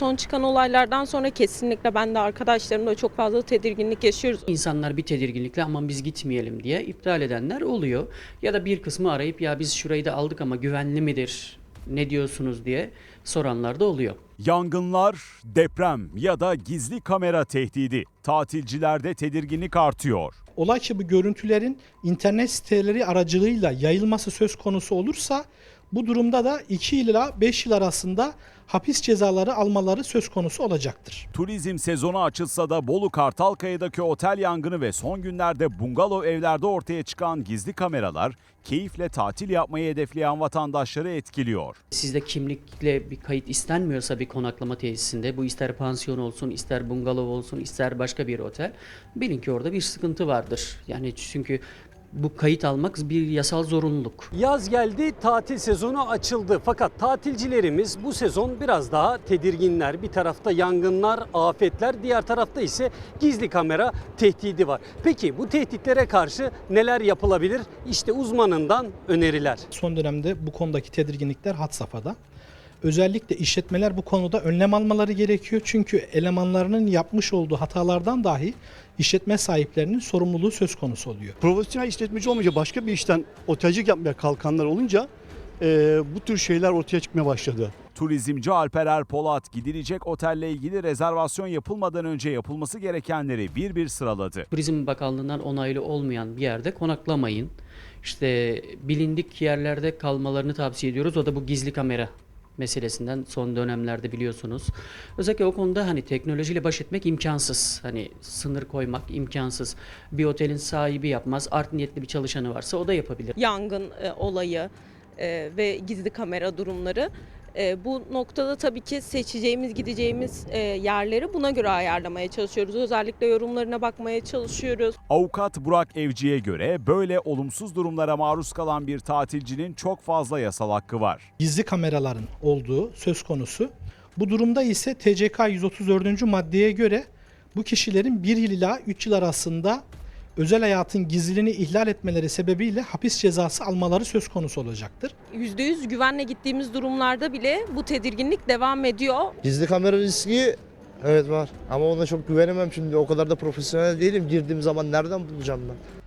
Son çıkan olaylardan sonra kesinlikle ben de arkadaşlarımla çok fazla tedirginlik yaşıyoruz. İnsanlar bir tedirginlikle aman biz gitmeyelim diye iptal edenler oluyor. Ya da bir kısmı arayıp ya biz şurayı da aldık ama güvenli midir ne diyorsunuz diye soranlar da oluyor. Yangınlar, deprem ya da gizli kamera tehdidi. Tatilcilerde tedirginlik artıyor. Olay ki bu görüntülerin internet siteleri aracılığıyla yayılması söz konusu olursa bu durumda da 2 ila 5 yıl arasında hapis cezaları almaları söz konusu olacaktır. Turizm sezonu açılsa da Bolu Kartalkaya'daki otel yangını ve son günlerde bungalov evlerde ortaya çıkan gizli kameralar keyifle tatil yapmayı hedefleyen vatandaşları etkiliyor. Sizde kimlikle bir kayıt istenmiyorsa bir konaklama tesisinde bu ister pansiyon olsun, ister bungalov olsun, ister başka bir otel bilin ki orada bir sıkıntı vardır. Yani çünkü bu kayıt almak bir yasal zorunluluk. Yaz geldi, tatil sezonu açıldı. Fakat tatilcilerimiz bu sezon biraz daha tedirginler. Bir tarafta yangınlar, afetler, diğer tarafta ise gizli kamera tehdidi var. Peki bu tehditlere karşı neler yapılabilir? İşte uzmanından öneriler. Son dönemde bu konudaki tedirginlikler had safhada. Özellikle işletmeler bu konuda önlem almaları gerekiyor. Çünkü elemanlarının yapmış olduğu hatalardan dahi işletme sahiplerinin sorumluluğu söz konusu oluyor. Profesyonel işletmeci olmayınca başka bir işten otelcilik yapmaya kalkanlar olunca e, bu tür şeyler ortaya çıkmaya başladı. Turizmci Alper Erpolat gidilecek otelle ilgili rezervasyon yapılmadan önce yapılması gerekenleri bir bir sıraladı. Turizm Bakanlığı'ndan onaylı olmayan bir yerde konaklamayın. İşte bilindik yerlerde kalmalarını tavsiye ediyoruz. O da bu gizli kamera meselesinden son dönemlerde biliyorsunuz. Özellikle o konuda hani teknolojiyle baş etmek imkansız. Hani sınır koymak imkansız. Bir otelin sahibi yapmaz. Art niyetli bir çalışanı varsa o da yapabilir. Yangın e, olayı e, ve gizli kamera durumları. E, bu noktada tabii ki seçeceğimiz, gideceğimiz e, yerleri buna göre ayarlamaya çalışıyoruz. Özellikle yorumlarına bakmaya çalışıyoruz. Avukat Burak Evci'ye göre böyle olumsuz durumlara maruz kalan bir tatilcinin çok fazla yasal hakkı var. Gizli kameraların olduğu söz konusu. Bu durumda ise TCK 134. maddeye göre bu kişilerin 1 yıl ila 3 yıl arasında özel hayatın gizliliğini ihlal etmeleri sebebiyle hapis cezası almaları söz konusu olacaktır. %100 güvenle gittiğimiz durumlarda bile bu tedirginlik devam ediyor. Gizli kamera riski evet var ama ona çok güvenemem şimdi o kadar da profesyonel değilim girdiğim zaman nereden bulacağım ben?